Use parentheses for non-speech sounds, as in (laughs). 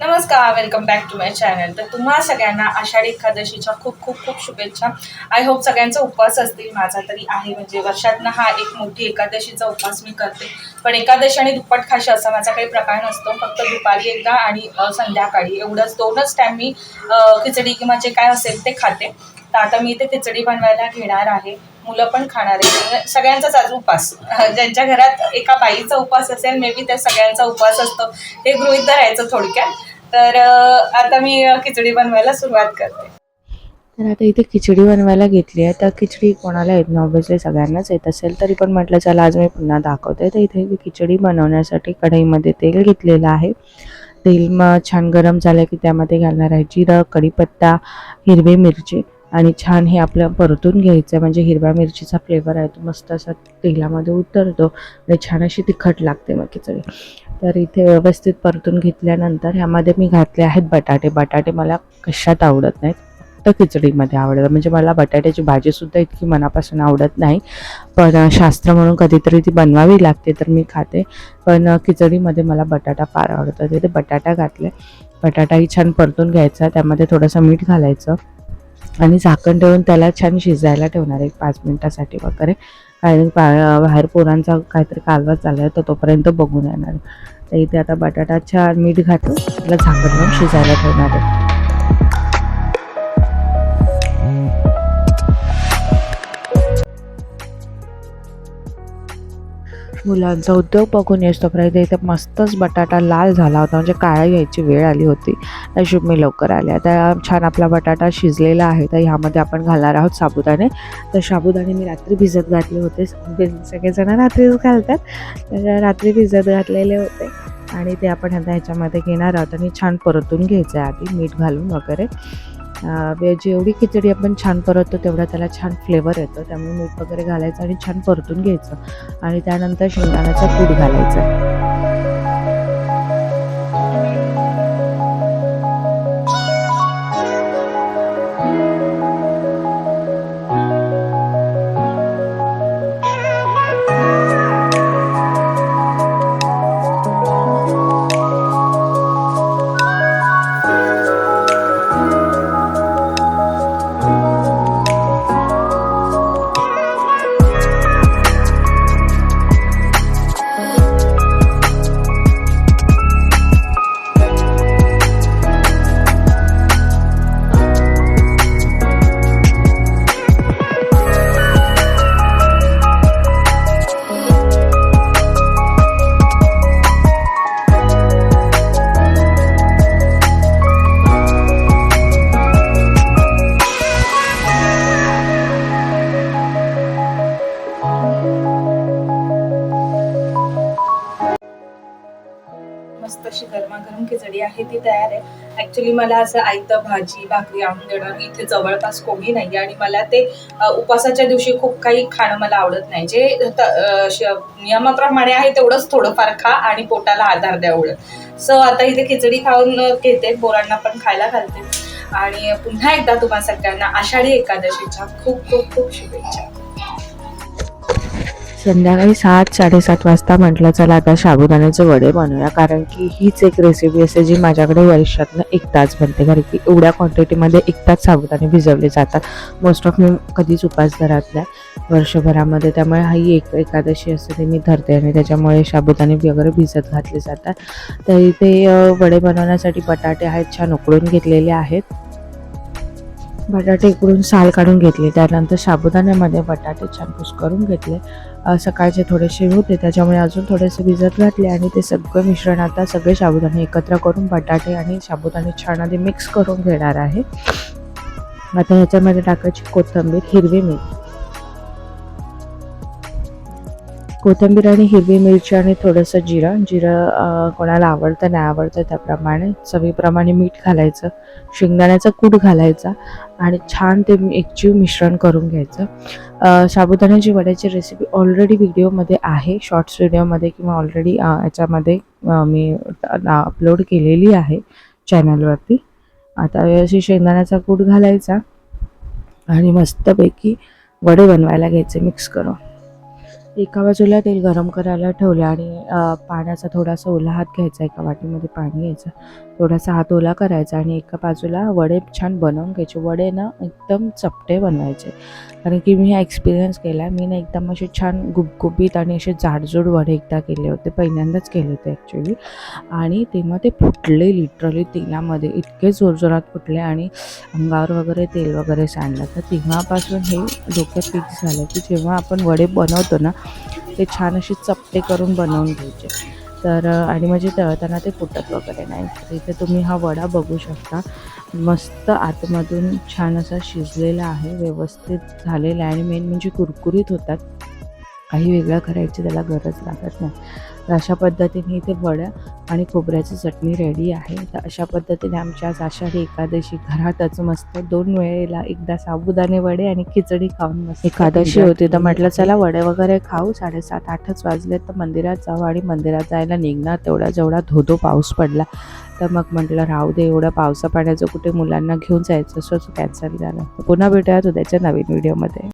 नमस्कार welcome back to my channel तर तुम्हा सगळ्यांना आषाढी एकादशीच्या खूप खूप खूप शुभेच्छा. आय होप सगळ्यांचा उपवास असतील माझा तरी आहे. म्हणजे वर्षातनं हा एक मोठी एकादशीचा उपवास मी करते. पण एकादशी आणि दुप्पट खाशी असा माझा काही प्रकार नसतो. फक्त दुपारी एकदा आणि संध्याकाळी. एवढंच दोनच टाईम मी खिचडी किंवा जे काय असेल ते खाते. तर आता मी इथे खिचडी बनवायला घेणार आहे. मुलं पण खाणार आहे म्हणजे सगळ्यांचाच आज उपास (laughs) ज्यांच्या घरात एका बाईचा उपास असेल मे बी त्या सगळ्यांचा उपवास असतो. हे गृहित धरायचं थोडक्यात. तर आता मी खिचडी बनवायला सुरुवात करते. तर आता इथे खिचडी बनवायला घेतली आहे. तर खिचडी कोणाला येत नाही ऑब्विसली सगळ्यांनाच येत असेल. तरी पण म्हटलं चला आज मी पुन्हा दाखवते. तर इथे मी खिचडी बनवण्यासाठी कढईमध्ये तेल घेतलेलं आहे. तेल मग छान गरम झालं की त्यामध्ये घालणार आहे जिरं कढीपत्ता हिरवी मिरची आणि छान हे आपलं परतून घ्यायचं म्हणजे हिरव्या मिरचीचा फ्लेवर आहे तो मस्त असा तेलामध्ये उतरतो आणि छान अशी तिखट लागते मग खिचडी. तर इथे व्यवस्थित परतून घेतल्यानंतर ह्यामध्ये मी घातले आहेत बटाटे. बटाटे मला कशात आवडत नाहीत. फक्त खिचडीमध्ये आवडतं म्हणजे मला बटाट्याची भाजीसुद्धा इतकी मनापासून आवडत नाही. पण शास्त्र म्हणून कधीतरी ती बनवावी लागते तर मी खाते. पण खिचडीमध्ये मला बटाटा फार आवडतो तिथे बटाटा घातले. बटाटाही छान परतून घ्यायचा. त्यामध्ये थोडंसं मीठ घालायचं. आणि झाकण ठेवून त्याला छान शिजायला ठेवणार एक पाच मिनटासाठी वगैरे. कारण पा- बाहेर पोरांचा काहीतरी कालवा चालला आहे तर तोपर्यंत बघून येणार. तर इथे आता बटाटा छान मीठ घातलं त्याला झाकण लावून शिजायला ठेवणार आहे. मुलांचा उद्योग बघून येस तोपर्यंत इथे मस्तच बटाटा लाल झाला होता. म्हणजे काळा घ्यायची वेळ आली होती. नशीब मी लवकर आले. आता छान आपला बटाटा शिजलेला आहे. तर ह्यामध्ये आपण घालणार आहोत साबुदाणे. तर साबुदाणे मी रात्री भिजत घातले होते. सगळेजण रात्रीच घालतात. तर रात्री भिजत घातलेले होते. आणि ते आपण आता ह्याच्यामध्ये घेणार आहोत. आणि छान परतून घ्यायचं आहे आधी. मीठ घालून वगैरे. जेवढी खिचडी आपण छान परततो तेवढा त्याला छान फ्लेवर येतो. त्यामुळे मीठ वगैरे घालायचं आणि छान परतून घ्यायचं. आणि त्यानंतर शेंगदाण्याचा कूट घालायचा. मस्त अशी गरमागरम खिचडी आहे ती तयार आहे. ऍक्च्युली मला असं आयतं भाजी भाकरी आणून देणार. इथे जवळपास कोणी नाही आणि मला ते उपवासाच्या दिवशी खूप काही खाणं मला आवडत नाही. जे श- नियमाप्रमाणे आहे तेवढंच थोडंफार खा आणि पोटाला आधार द्या एवढं. सो आता इथे खिचडी खाऊन घेते. पोरांना पण खायला घालते. आणि पुन्हा एकदा तुम्हा सगळ्यांना आषाढी एकादशीच्या खूप खूप खूप शुभेच्छा. संध्याकाळी सात साडेसात वाजता म्हटलं चला आता साबुदाण्याचे वडे बनवूया. कारण की हीच एक रेसिपी असते जी माझ्याकडे वर्षातनं एक तास बनते. कारण की एवढ्या क्वांटिटीमध्ये एक तास साबुदाणे भिजवले जातात. मोस्ट ऑफ मी कधीच उपास घरातल्या वर्षभरामध्ये. त्यामुळे ही एक एकादशी असते ते मी धरते आणि त्याच्यामुळे साबुदाणे वगैरे भिजत घातले जातात. तर इथे वडे बनवण्यासाठी बटाटे आहेत छान उकळून घेतलेले आहेत. बटाटे उकडून साल काढून घेतले. त्यानंतर साबुदाण्यामध्ये बटाटे छान कुस्करून घेतले. सकाळचे थोडेसे होते. त्याच्यामुळे अजून थोडेसे भिजत घातले आणि ते सगळं मिश्रण आता सगळे साबुदाणे एकत्र करून बटाटे आणि साबुदाणे छान आधी मिक्स करून घेणार आहे. आता ह्याच्यामध्ये टाकायची कोथिंबीर हिरवी मिरची. कोथिंबीर आणि हिरवी मिरची आणि थोडंसं जिरं. जिरं कोणाला आवडतं नाही आवडतं त्याप्रमाणे. चवीप्रमाणे मीठ घालायचं. शेंगदाण्याचा कूट घालायचा. आणि छान ते एकजीव मिश्रण करून घ्यायचं. साबुदाण्याची वड्याची रेसिपी ऑलरेडी व्हिडिओमध्ये आहे. शॉर्ट्स व्हिडिओमध्ये किंवा ऑलरेडी याच्यामध्ये मी अपलोड केलेली आहे चॅनलवरती आता अशी शेंगदाण्याचा कूट घालायचा. आणि मस्तपैकी वडे बनवायला घ्यायचे मिक्स करून. एका बाजूला तेल गरम करायला ठेवलं आणि पाण्याचा थोडासा ओला हात घ्यायचा एका वाटीमध्ये पाणी घ्यायचं. थोडासा हात ओला करायचा आणि एका बाजूला वडे छान बनवून घ्यायचे. वडे ना एकदम चपटे बनवायचे. कारण की मी हा एक्सपिरियन्स केला आहे मी ना एकदम असे छान गुबगुबीत आणि असे जाडजूड वडे एकदा केले होते. पहिल्यांदाच केले होते ॲक्च्युली आणि तेव्हा ते फुटले लिटरली तेलामध्ये. इतके जोरजोरात फुटले आणि अंगावर वगैरे तेल वगैरे सांडलं. तर तेव्हापासून हे डोक्यात फिक्स झालं की जेव्हा आपण वडे बनवतो ना ते छान असे चपटे करून बनवून घ्यायचे. तर आणि म्हणजे तळताना ते फुटत वगैरे नाही. तर इथे तुम्ही हा वडा बघू शकता. मस्त आतमधून छान असा शिजलेला आहे व्यवस्थित झालेला आहे आणि मेन म्हणजे कुरकुरीत होतात. काही वेगळं करायची त्याला गरज लागत नाही. तर अशा पद्धतीने इथे वड्या आणि खोबऱ्याची चटणी रेडी आहे. तर अशा पद्धतीने आमच्या आज आषाढी एकादशी घरातच मस्त दोन वेळेला एकदा साबुदाणे वडे आणि खिचडी खाऊन मस्त एकादशी होती तर म्हटलं चला वडे वगैरे खाऊ. साडेसात आठच वाजले तर मंदिरात जाऊ आणि मंदिरात जायला निघणार. तेवढा जेवढा धोधो पाऊस पडला तर मग म्हटलं राहू दे एवढं पावसा पाण्याचं कुठे मुलांना घेऊन जायचं असं कॅन्सल झालं. पुन्हा भेटूयात उद्याच्या नवीन व्हिडिओमध्ये